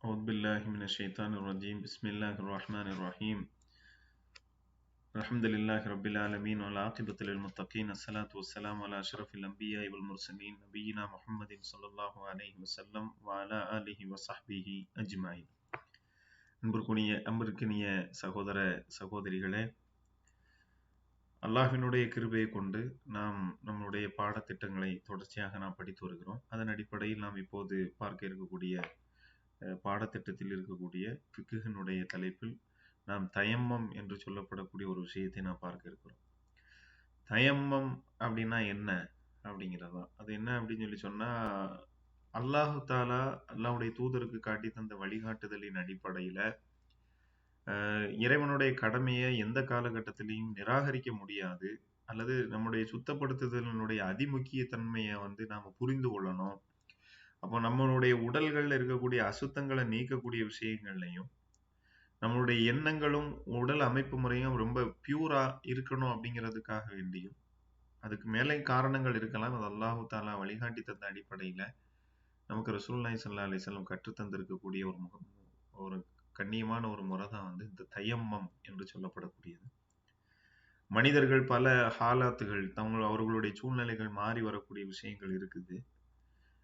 أعوذ بالله من الشيطان الرجيم بسم الله الرحمن الرحيم الحمد لله رب العالمين والعاقبة للمتقين الصلاة والسلام على أشرف الأنبياء والمرسلين نبينا محمد صلى الله عليه وسلم وعلى آله وصحبه أجمعين அன்பிற்குரிய அன்பிற்கினிய சகோதர சகோதரிகளே அல்லாஹ்வினுடைய கிருபையை கொண்டு நாம் நம்முடைய பாடத்திட்டங்களை தொடர்ச்சியாக நாம் படித்து வருகிறோம் அதன் அடிப்படையில் நாம் இப்போது பார்க்க இருக்கக்கூடிய அஹ், பாடத்திட்டத்தில் இருக்கக்கூடிய ஃபிக்குஹினுடைய தலைப்பில் நாம் தயம்மம் என்று சொல்லப்படக்கூடிய ஒரு விஷயத்தை நாம் பார்க்க இருக்கிறோம். தயம்மம் அப்படின்னா என்ன? அப்படிங்கிறதான் அது என்ன அப்படின்னு சொல்லி சொன்னா அல்லாஹு தாலா அல்லாவுடைய தூதருக்கு காட்டி தந்த வழிகாட்டுதலின் அடிப்படையில இறைவனுடைய கடமையை எந்த காலகட்டத்திலையும் நிராகரிக்க முடியாது. அல்லது நம்முடைய சுத்தப்படுத்துதலினுடைய அதிமுக்கிய தன்மையை வந்து நாம புரிந்து கொள்ளணும். அப்போ நம்மளுடைய உடல்கள்ல இருக்கக்கூடிய அசுத்தங்களை நீக்கக்கூடிய விஷயங்கள்லையும் நம்மளுடைய எண்ணங்களும் உடல் அமைப்பு முறையும் ரொம்ப பியூரா இருக்கணும் அப்படிங்கிறதுக்காக வேண்டியும் அதுக்கு மேலே காரணங்கள் இருக்கலாம். அது அல்லாஹு தாலா வழிகாட்டி தந்த அடிப்படையில நமக்கு ரசூல்லாய் சல்லா அலைஹி வஸல்லம் கற்றுத்தந்திருக்கக்கூடிய ஒரு முகம் ஒரு கண்ணியமான ஒரு முறை தான் வந்து இந்த தயம்மம் என்று சொல்லப்படக்கூடியது. மனிதர்கள் பல ஹாலாத்துகள் தங்கள் அவர்களுடைய சூழ்நிலைகள் மாறி வரக்கூடிய விஷயங்கள் இருக்குது.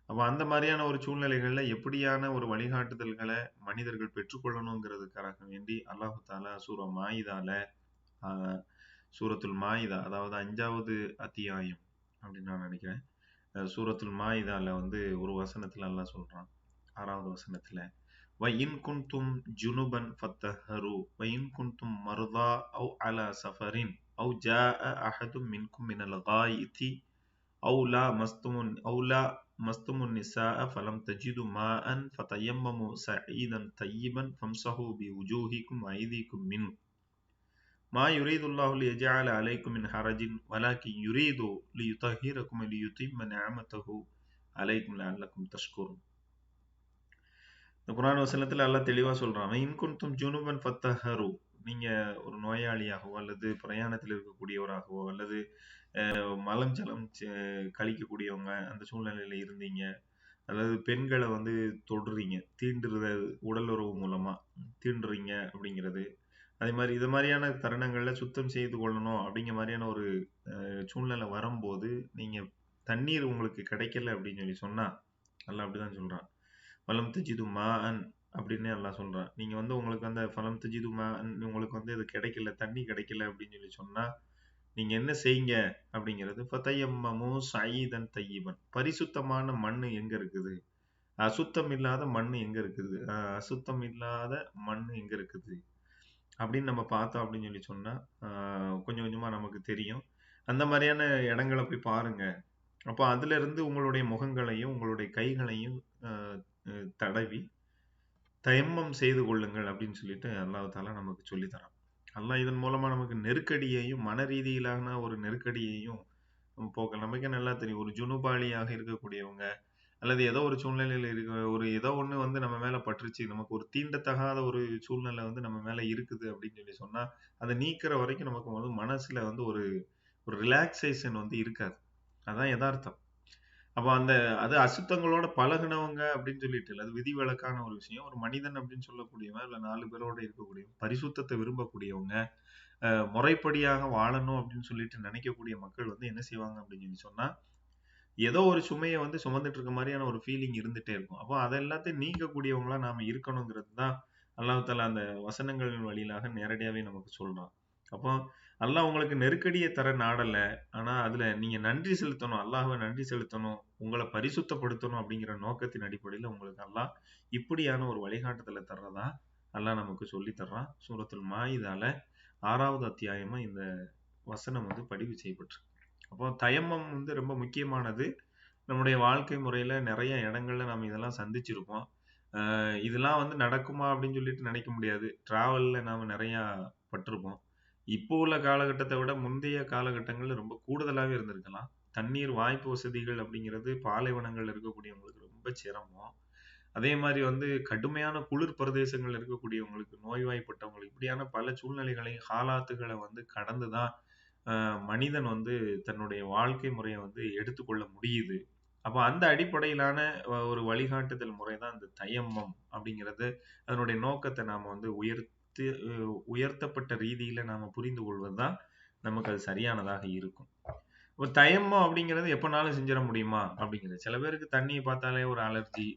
அப்ப அந்த மாதிரியான ஒரு சூழ்நிலைகள்ல எப்படியான ஒரு வழிகாட்டுதல்களை மனிதர்கள் பெற்றுக்கொள்ளணுங்கிறதுக்காக வேண்டி அல்லாஹு தாலா சூரா மாயிதால ஆஹ் சூரத்துல் மாயிதா அதாவது அஞ்சாவது அத்தியாயம் அப்படின்னு நான் நினைக்கிறேன். சூரத்துல் மாயிதால வந்து ஒரு வசனத்துல எல்லாம் சொல்றான். ஆறாவது வசனத்துல வயின் குன்தும் ஜுனுபன் ஃபத்தஹரு வயின் குன்தும் மருதா அவு அல சஃபரின் அவு ஜா அஹதும் மின்கும் மினல் காயிதி அவுலா மஸ்துமுன் அவுலா لَامَسْتُمُ النِّسَاءَ فَلَمْ تَجِدُوا مَاءً فَتَيَمَّمُوا صَعِيدًا طَيِّبًا فَامْسَحُوا بِوُجُوهِكُمْ وَأَيْدِيكُم مِّنْهُ ما يريد الله ليجعل عليكم من حرج ولكن يريد ليطهركم ليتم نعمته عليكم لعلكم تشكرون இந்த குரான் வசனத்துல எல்லாம் தெளிவா சொல்றான் இன்குன்தும் ஜுனுபன் ஃபத்தஹரு நீங்க ஒரு நோயாளியாகவோ அல்லது பிரயாணத்தில் இருக்கக்கூடியவராகவோ அல்லது அஹ், மலம் ஜலம் கழிக்கக்கூடியவங்க அந்த சூழ்நிலையில இருந்தீங்க. அதாவது பெண்களை வந்து தொடுறீங்க. தீண்டுறது உடல் உறவு மூலமா தீண்டுறீங்க அப்படிங்கிறது. அதே மாதிரி இது மாதிரியான தருணங்கள்ல சுத்தம் செய்து கொள்ளணும் அப்படிங்கிற மாதிரியான ஒரு அஹ், சூழ்நிலை வரும்போது நீங்க தண்ணீர் உங்களுக்கு கிடைக்கல அப்படின்னு சொல்லி சொன்னா நல்லா அப்படிதான் சொல்றான். ஃபலம் தஜிது மான் அப்படின்னு எல்லாம் சொல்றான். நீங்க வந்து உங்களுக்கு அந்த ஃபலம் தஜிது உங்களுக்கு வந்து இது கிடைக்கல தண்ணி கிடைக்கல அப்படின்னு சொல்லி சொன்னா நீங்க என்ன செய்யுங்க அப்படிங்கிறது ஃபதயம்மமு சயீதன் தையீபன். பரிசுத்தமான மண் எங்க இருக்குது? அசுத்தம் இல்லாத மண் எங்க இருக்குது? அசுத்தம் இல்லாத மண் எங்க இருக்குது? அப்படின்னு நம்ம பார்த்தோம் அப்படின்னு சொல்லி சொன்னா கொஞ்சம் கொஞ்சமா நமக்கு தெரியும். அந்த மாதிரியான இடங்களை போய் பாருங்க. அப்போ அதுல இருந்து உங்களுடைய முகங்களையும் உங்களுடைய கைகளையும் தடவி தயம்மம் செய்து கொள்ளுங்கள் அப்படின்னு சொல்லிட்டு அல்லாஹ் தாலா நமக்கு சொல்லித்தரான் அல்லாஹ் இதன் மூலமா நமக்கு நெருக்கடியையும் மன ரீதியிலான ஒரு நெருக்கடியையும் நம்ம போக்க நமக்கே நல்லா தெரியும். ஒரு ஜுனுபாலியாக இருக்கக்கூடியவங்க அல்லது ஏதோ ஒரு சூழ்நிலையில இருக்க ஒரு ஏதோ ஒண்ணு வந்து நம்ம மேல பட்டுருச்சு நமக்கு ஒரு தீண்டத்தகாத ஒரு சூழ்நிலை வந்து நம்ம மேல இருக்குது அப்படின்னு சொல்லி சொன்னா அதை நீக்கிற வரைக்கும் நமக்கு வந்து மனசுல வந்து ஒரு ஒரு ரிலாக்ஸேஷன் வந்து இருக்காது. அதான் யதார்த்தம். அப்போ அந்த அது அசுத்தங்களோட பழகுனவங்க அப்படின்னு சொல்லிட்டு இல்லை அது விதிவிலக்கான ஒரு விஷயம். ஒரு மனிதன் அப்படின்னு சொல்லக்கூடியவன் இல்ல நாலு பேரோட இருக்கக்கூடியவன் பரிசுத்தத்தை விரும்பக்கூடியவங்க அஹ் முறைப்படியாக வாழணும் அப்படின்னு சொல்லிட்டு நினைக்கக்கூடிய மக்கள் வந்து என்ன செய்வாங்க அப்படின்னு சொல்லி சொன்னா ஏதோ ஒரு சுமையை வந்து சுமந்துட்டு இருக்க மாதிரியான ஒரு ஃபீலிங் இருந்துட்டே இருக்கும். அப்போ அதை எல்லாத்தையும் நீக்கக்கூடியவங்களா நாம இருக்கணுங்கிறது தான் அல்லாஹ் அந்த வசனங்களின் வழியிலாக நேரடியாவே நமக்கு சொல்றான். அப்போ அல்லாஹ் உங்களுக்கு நெருக்கடியை தர நாடல. ஆனா அதுல நீங்க நன்றி செலுத்தணும் அல்லாஹ்வை நன்றி செலுத்தணும் உங்களை பரிசுத்தப்படுத்தணும் அப்படிங்கிற நோக்கத்தின் அடிப்படையில உங்களுக்கு அல்லாஹ் இப்படியான ஒரு வழிகாட்டுதலை தர்றதா அல்லாஹ் நமக்கு சொல்லி தர்றான். சூரத்தில் மாயுதால ஆறாவது அத்தியாயமா இந்த வசனம் வந்து பதிவு செய்யப்பட்டிருக்கு. அப்போ தயம்மம் வந்து ரொம்ப முக்கியமானது. நம்முடைய வாழ்க்கை முறையில நிறைய இடங்கள்ல நம்ம இதெல்லாம் சந்திச்சிருப்போம். இதெல்லாம் வந்து நடக்குமா அப்படின்னு சொல்லிட்டு நினைக்க முடியாது. டிராவல்ல நாம நிறைய பட்டிருப்போம். இப்போ உள்ள காலகட்டத்தை விட முந்தைய காலகட்டங்கள்ல ரொம்ப கூடுதலாவே இருந்திருக்கலாம். தண்ணீர் வாய்ப்பு வசதிகள் அப்படிங்கிறது பாலைவனங்கள்ல இருக்கக்கூடியவங்களுக்கு ரொம்ப சிரமம். அதே மாதிரி வந்து கடுமையான குளிர் பிரதேசங்கள்ல இருக்கக்கூடியவங்களுக்கு நோய்வாய்ப்பட்டவங்களுக்கு இப்படியான பல சூழ்நிலைகளையும் ஹாலாத்துகளை வந்து கடந்துதான் ஆஹ் மனிதன் வந்து தன்னுடைய வாழ்க்கை முறையை வந்து எடுத்துக்கொள்ள முடியுது. அப்போ அந்த அடிப்படையிலான ஒரு வழிகாட்டுதல் முறை தான் இந்த தயம்மம் அப்படிங்கிறது. அதனுடைய நோக்கத்தை நாம வந்து உயர்த்து உயர்த்தப்பட்ட ரீதியில நாம புரிந்து கொள்வதுதான் நமக்கு அது சரியானதாக இருக்கும். இப்போ தயம்மம் அப்படிங்கிறது எப்பனாலும் செஞ்சிட முடியுமா? அப்படிங்கிறது. சில பேருக்கு தண்ணியை பார்த்தாலே ஒரு அலர்ஜி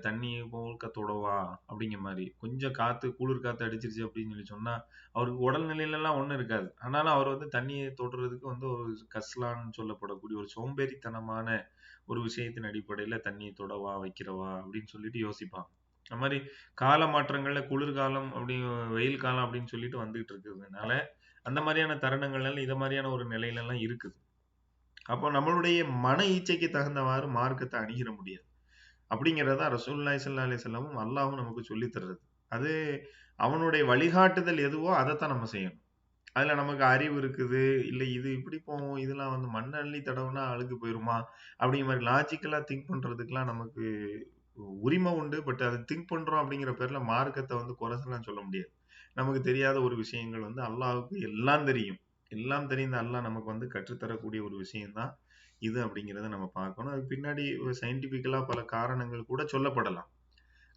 தண்ணி மூழ்க தொடவா அப்படிங்கிற மாதிரி. கொஞ்சம் காத்து குளிர் காத்து அடிச்சிருச்சு அப்படின்னு சொல்லி சொன்னா அவருக்கு உடல்நிலையில எல்லாம் ஒண்ணும் இருக்காது. ஆனாலும் அவர் வந்து தண்ணியை தொடுறதுக்கு வந்து ஒரு கஸ்லான்னு சொல்லப்படக்கூடிய ஒரு சோம்பேறித்தனமான ஒரு விஷயத்தின் அடிப்படையில தண்ணியை தொடவா வைக்கிறவா அப்படின்னு சொல்லிட்டு யோசிப்பாங்க. அது மாதிரி கால மாற்றங்கள்ல குளிர்காலம் அப்படி வெயில் காலம் அப்படின்னு சொல்லிட்டு வந்துகிட்டு இருக்கிறதுனால அந்த மாதிரியான தருணங்கள்ல இத மாதிரியான ஒரு நிலையில எல்லாம் இருக்குது. அப்போ நம்மளுடைய மன இச்சைக்கு தகுந்தவாறு மார்க்கத்தை அணுகிட முடியாது. அப்படிங்கிறத ரசூல்லாய் சல்லா அலி செல்லமும் அல்லாவும் நமக்கு சொல்லி தர்றது. அது அவனுடைய வழிகாட்டுதல் எதுவோ அதைத்தான் நம்ம செய்யணும். அதுல நமக்கு அறிவு இருக்குது இல்ல இது இப்படி போகும் இதெல்லாம் வந்து மண்ணள்ளி தடவுனா அழுக்கு போயிருமா? அப்படிங்கிற மாதிரி லாஜிக்கலா திங்க் பண்றதுக்கெல்லாம் நமக்கு உரிமை உண்டு பட் அதை திங்க் பண்றோம் அப்படிங்கிற பேர்ல மார்க்கத்தை வந்து குறைசலாம் சொல்ல முடியாது. நமக்கு தெரியாத ஒரு விஷயங்கள் வந்து அல்லாவுக்கு எல்லாம் தெரியும். எல்லாம் தெரிந்த அல்லாஹ் நமக்கு வந்து கற்றுத்தரக்கூடிய ஒரு விஷயம்தான் இது அப்படிங்கிறத நம்ம பார்க்கணும். அதுக்கு பின்னாடி சயின்டிபிக்கலா பல காரணங்கள் கூட சொல்லப்படலாம்.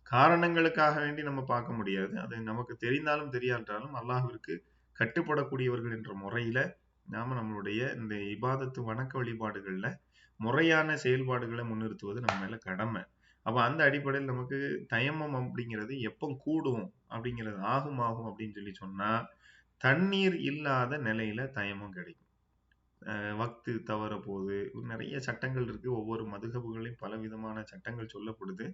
காரணங்களுக்காக வேண்டி நம்ம பார்க்க முடியாது. அது நமக்கு தெரிந்தாலும் தெரியாட்டாலும் அல்லாஹிற்கு கட்டுப்படக்கூடியவர்கள் என்ற முறையில நாம நம்மளுடைய இந்த இபாதத்து வணக்க வழிபாடுகள்ல முறையான செயல்பாடுகளை முன்னிறுத்துவது நம்ம மேல கடமை. அப்ப அந்த அடிப்படையில் நமக்கு தயமம் அப்படிங்கிறது எப்போ கூடும்? அப்படிங்கிறது ஆகும் ஆகும் அப்படின்னு சொல்லி சொன்னா தண்ணீர் இல்லாத நிலையில தயமம் கிடைக்கும். அஹ் வக்து தவற போகுது நிறைய சட்டங்கள் இருக்கு. ஒவ்வொரு மதுகபுகளையும் பல விதமான சட்டங்கள் சொல்லப்படுது.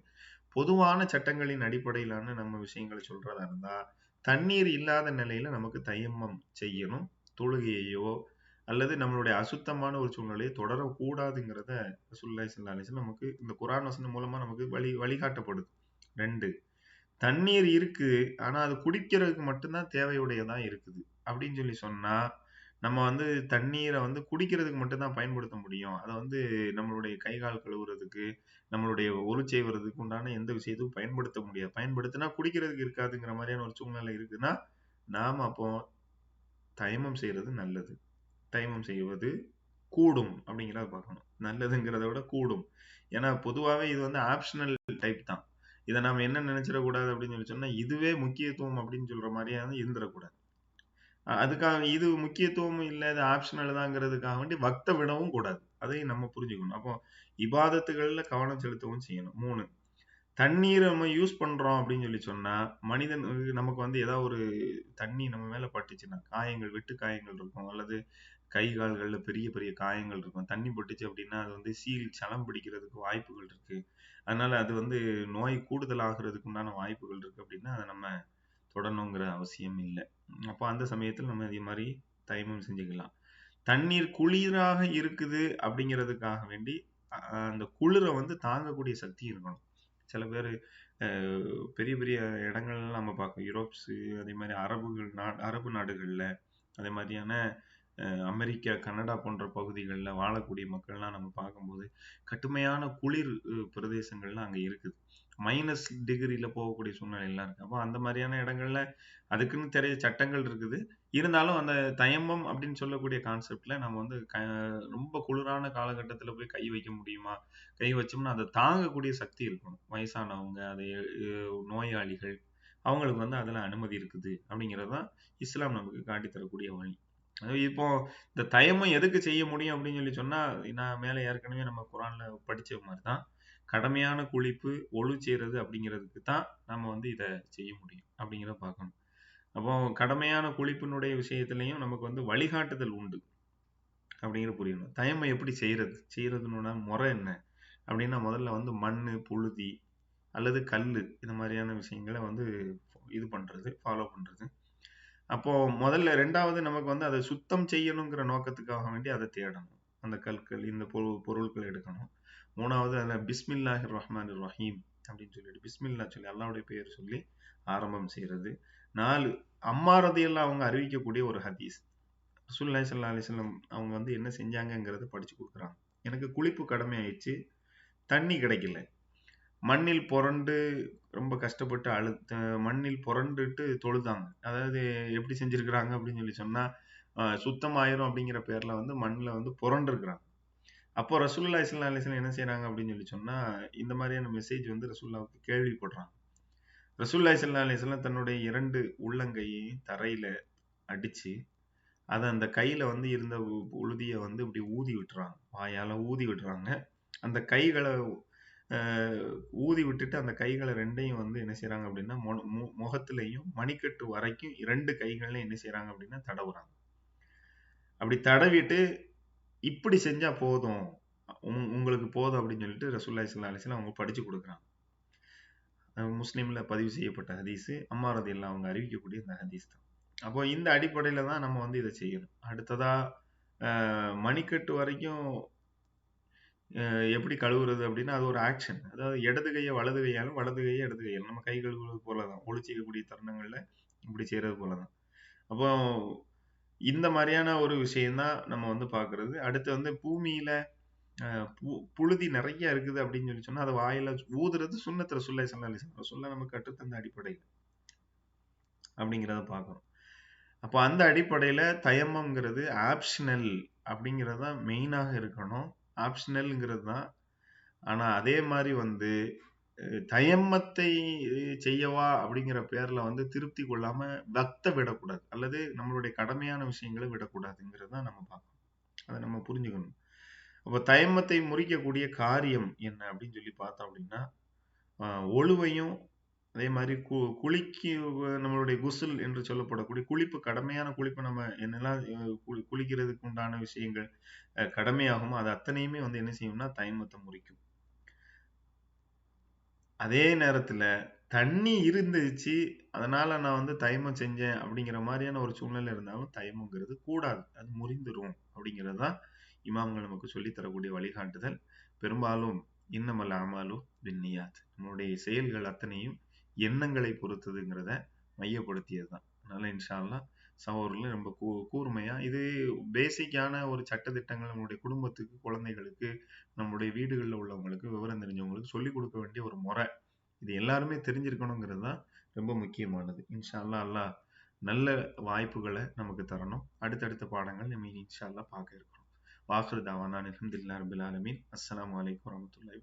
பொதுவான சட்டங்களின் அடிப்படையிலான நம்ம விஷயங்களை சொல்றதா இருந்தா தண்ணீர் இல்லாத நிலையில நமக்கு தயமம் செய்யணும். தொழுகையையோ அல்லது நம்மளுடைய அசுத்தமான ஒரு சூழ்நிலையை தொடரக்கூடாதுங்கிறத ரசூலுல்லாஹி ஸல்லல்லாஹு நமக்கு இந்த குரான் வசனம் மூலமா நமக்கு வழி வழிகாட்டப்படுது. ரெண்டு தண்ணீர் இருக்கு ஆனா அது குடிக்கிறதுக்கு மட்டும்தான் தேவையுடையதா இருக்குது. அப்படின்னு சொல்லி சொன்னா நம்ம வந்து தண்ணீரை வந்து குடிக்கிறதுக்கு மட்டும்தான் பயன்படுத்த முடியும். அதை வந்து நம்மளுடைய கை கால் கழுவுறதுக்கு நம்மளுடைய ஒரு செய்வதுக்கு உண்டான எந்த விஷயத்துக்கும் பயன்படுத்த முடியாது. பயன்படுத்தினா குடிக்கிறதுக்கு இருக்காதுங்கிற மாதிரியான ஒரு சூழ்நிலை இருக்குன்னா நாம அப்போ தயமம் செய்யறது நல்லது. டைமம் செய்வது கூடும் அப்படிங்கிறத பார்க்கணும். நல்லதுங்கிறத விட கூடும். ஏன்னா பொதுவாகவே இது வந்து ஆப்ஷனல் டைப் தான். இதை நாம என்ன நினைச்சிடக்கூடாது அப்படின்னு சொல்லி சொன்னா இதுவே முக்கியத்துவம் அப்படின்னு சொல்ற மாதிரியாக இருந்துடக்கூடாது. அஹ் அதுக்காக இது முக்கியத்துவம் இல்லை இது ஆப்ஷனல் தாங்கிறதுக்காக வேண்டி வக்த விடவும் கூடாது. அதையும் நம்ம புரிஞ்சுக்கணும். அப்போ இபாதத்துகளில் கவனம் செலுத்தவும் செய்யணும். மூணு தண்ணீரை நம்ம யூஸ் பண்றோம் அப்படின்னு சொல்லி சொன்னா மனிதன் நமக்கு வந்து ஏதாவது ஒரு தண்ணி நம்ம மேல பட்டுச்சுன்னா காயங்கள் வெட்டு காயங்கள் இருக்கும். அல்லது கை கால்கள்ல பெரிய பெரிய காயங்கள் இருக்கும். தண்ணி பட்டுச்சு அப்படின்னா அது வந்து சீல் சலம் பிடிக்கிறதுக்கு வாய்ப்புகள் இருக்கு. அதனால அது வந்து நோய் கூடுதல் ஆகிறதுக்கு உண்டான வாய்ப்புகள் இருக்கு அப்படின்னா அதை நம்ம தொடணுங்கிற அவசியம் இல்லை. அப்போ அந்த சமயத்தில் நம்ம இதே மாதிரி தயமம் செஞ்சுக்கலாம். தண்ணீர் குளிராக இருக்குது அப்படிங்கிறதுக்காக வேண்டி அந்த குளிரை வந்து தாங்கக்கூடிய சக்தி இருக்கணும். சில பேர் பெரிய பெரிய இடங்கள்லாம் நம்ம பார்க்கோம். யூரோப்ஸு அதே மாதிரி அரபுகள் நா அரபு நாடுகளில் அதே மாதிரியான அமெரிக்கா கனடா போன்ற பகுதிகளில் வாழக்கூடிய மக்கள்லாம் நம்ம பார்க்கும்போது கடுமையான குளிர் பிரதேசங்கள்லாம் அங்கே இருக்குது. மைனஸ் டிகிரியில் போகக்கூடிய சூழ்நிலையெல்லாம் இருக்கு. அப்போ அந்த மாதிரியான இடங்கள்ல அதுக்குன்னு தெரிய சட்டங்கள் இருக்குது. இருந்தாலும் அந்த தயம்பம் அப்படின்னு சொல்லக்கூடிய கான்செப்ட்ல நம்ம வந்து க ரொம்ப குளிரான காலகட்டத்தில் போய் கை வைக்க முடியுமா? கை வச்சோம்னா அதை தாங்கக்கூடிய சக்தி இருக்கணும். வயசானவங்க அதை நோயாளிகள் அவங்களுக்கு வந்து அதில் அனுமதி இருக்குது அப்படிங்கிறது தான் இஸ்லாம் நமக்கு காட்டித்தரக்கூடிய வழி. அது இப்போ இந்த தயமம் எதுக்கு செய்ய முடியும் அப்படின்னு சொல்லி சொன்னா நான் மேலே ஏற்கனவே நம்ம குரான்ல படிச்ச மாதிரி தான் கடமையான குளிப்பு ஒழு செய்யறது அப்படிங்கிறதுக்கு தான் நம்ம வந்து இதை செய்ய முடியும் அப்படிங்கிறத பார்க்கணும். அப்போ கடமையான குளிப்பினுடைய விஷயத்துலையும் நமக்கு வந்து வழிகாட்டுதல் உண்டு அப்படிங்கிற புரியணும். தயமை எப்படி செய்யறது? செய்யறதுன்னு முறை என்ன? அப்படின்னா முதல்ல வந்து மண் புழுதி அல்லது கல் இந்த மாதிரியான விஷயங்களை வந்து இது பண்றது ஃபாலோ பண்றது. அப்போ முதல்ல ரெண்டாவது நமக்கு வந்து அதை சுத்தம் செய்யணுங்கிற நோக்கத்துக்காக வேண்டி அதை தேடணும். அந்த கற்கள் இந்த பொருள் பொருட்கள் எடுக்கணும். மூணாவது அதில் பிஸ்மில்லாஹிர் ரஹ்மான் ரஹீம் அப்படின்னு சொல்லிட்டு பிஸ்மில்லா சொல்லி அல்லாவுடைய பெயர் சொல்லி ஆரம்பம் செய்யறது நாலு அம்மாரதையெல்லாம் அவங்க அறிவிக்கக்கூடிய ஒரு ஹதீஸ். ரசூல்லாய் சல்லா அலிஸ்லம் அவங்க வந்து என்ன செஞ்சாங்கங்கிறத படிச்சு கொடுக்குறாங்க. எனக்கு குளிப்பு கடமை ஆயிடுச்சு தண்ணி கிடைக்கல. மண்ணில் புரண்டு ரொம்ப கஷ்டப்பட்டு அழுத்த மண்ணில் புரண்டுட்டு தொழுதாங்க. அதாவது எப்படி செஞ்சிருக்கிறாங்க அப்படின்னு சொல்லி சொன்னா சுத்தமாயிரும் அப்படிங்கிற பேர்ல வந்து மண்ணில் வந்து புரண்டிருக்கிறாங்க. அப்போ ரசூல்லா இஸ்லா அலிஸ்லாம் என்ன செய்யறாங்க அப்படின்னு சொல்லி சொன்னா இந்த மாதிரியான மெசேஜ் வந்து ரசூல்லாவுக்கு கேள்விப்படுறாங்க. ரசூல்லா இஸ்லா அலிஸ்லாம் தன்னுடைய இரண்டு உள்ளங்கையையும் தரையில அடிச்சு அதை அந்த கையில வந்து இருந்த உ- உழுதிய வந்து இப்படி ஊதி விட்டுறாங்க. வாயால ஊதி விட்டுறாங்க. அந்த கைகளை ஊதி விட்டுட்டு அந்த கைகளை ரெண்டையும் வந்து என்ன செய்யறாங்க அப்படின்னா மு- முகத்திலையும் மணிக்கட்டு வரைக்கும் இரண்டு கைகள்லையும் என்ன செய்யறாங்க அப்படின்னா தடவுறாங்க. அப்படி தடவிட்டு இப்படி செஞ்சா போதும் உங்- உங்களுக்கு போதும் அப்படின்னு சொல்லிட்டு ரசூல்லா இஸ்லாம் அலிஸ்லாம் அவங்க படிச்சு கொடுக்குறாங்க. முஸ்லீம்ல பதிவு செய்யப்பட்ட ஹதீஸ் அம்மா எல்லாம் அவங்க அறிவிக்கக்கூடிய இந்த ஹதீஸ் தான். அப்போ இந்த அடிப்படையில தான் நம்ம வந்து இதை செய்யணும். அடுத்ததா மணிக்கட்டு வரைக்கும் எப்படி கழுவுறது அப்படின்னா அது ஒரு ஆக்ஷன் அதாவது இடது கையை வலது கையாலும் வலது கையை இடது கையாலும். நம்ம கை கழுவுறது போல தான் ஒழிச்சிக்கக்கூடிய தருணங்களில் இப்படி செய்யறது போல தான் அப்போ இந்த மாதிரியான ஒரு விஷயம்தான் நம்ம வந்து பார்க்கறது. அடுத்து வந்து பூமியில பு- புழுதி நிறைய இருக்குது அப்படின்னு சொல்லி சொன்னா அதை வாயில ஊதுறது சுண்ணத்துல சுல்லை சொல்ல சொல்ல நமக்கு கற்றுத்தந்த அடிப்படையில் அப்படிங்கிறத பார்க்குறோம். அப்போ அந்த அடிப்படையில தயமம்ங்கிறது ஆப்ஷனல் அப்படிங்கிறது தான் மெயினாக இருக்கணும். ஆப்ஷனல்ங்கிறது தான். ஆனா அதே மாதிரி வந்து தயமத்தை தயம்மத்தை செய்யவா அப்படிங்கிற பேர்ல வந்து திருப்தி கொள்ளாம பக்த விடக்கூடாது. அல்லது நம்மளுடைய கடமையான விஷயங்களை விடக்கூடாதுங்கிறது தான் நம்ம பார்க்கணும். அதை நம்ம புரிஞ்சுக்கணும். அப்போ தயம்மத்தை முறிக்கக்கூடிய காரியம் என்ன அப்படின்னு சொல்லி பார்த்தோம் அப்படின்னா ஒழுவையும் அதே மாதிரி கு குளிக்கு நம்மளுடைய குசுல் என்று சொல்லப்படக்கூடிய குளிப்பு கடமையான குளிப்பு நம்ம என்னெல்லாம் குளி குளிக்கிறதுக்கு உண்டான விஷயங்கள் கடமையாகுமோ அது அத்தனையுமே வந்து என்ன செய்யும்னா தயமத்தை முறிக்கும். அதே நேரத்தில் தண்ணி இருந்துச்சு அதனால நான் வந்து தயமம் செஞ்சேன் அப்படிங்கிற மாதிரியான ஒரு சூழ்நிலை இருந்தாலும் தயமங்கிறது கூடாது அது முறிந்துடும் அப்படிங்கிறது தான் இமாம்கள் நமக்கு சொல்லித் தரக்கூடிய வழிகாட்டுதல். பெரும்பாலும் இன்னமல்ல ஆமாலும் பின்னியாத். நம்மளுடைய செயல்கள் அத்தனையும் எண்ணங்களை பொறுத்ததுங்கிறத மையப்படுத்தியது தான் அதனால இன்ஷா அல்லாஹ் சகோதரர்கள் ரொம்ப கூ கூர்மையா இது பேசிக்கான ஒரு சட்டதிட்டங்கள் நம்மளுடைய குடும்பத்துக்கு குழந்தைகளுக்கு நம்முடைய வீடுகளில் உள்ளவங்களுக்கு விவரம் தெரிஞ்சவங்களுக்கு சொல்லிக் கொடுக்க வேண்டிய ஒரு முறை. இது எல்லாருமே தெரிஞ்சிருக்கணுங்கிறது தான் ரொம்ப முக்கியமானது. இன்ஷால்லா அல்லாஹ் நல்ல வாய்ப்புகளை நமக்கு தரணும். அடுத்தடுத்த பாடங்கள் நம்ம இன்ஷால்லா பார்க்க இருக்கிறோம். வாஹிர் தாவானா அல்ஹம்துலில்லாஹி ரபில் ஆலமீன். அஸ்ஸலாமு அலைக்கும் வரஹ்மத்துல்லாஹி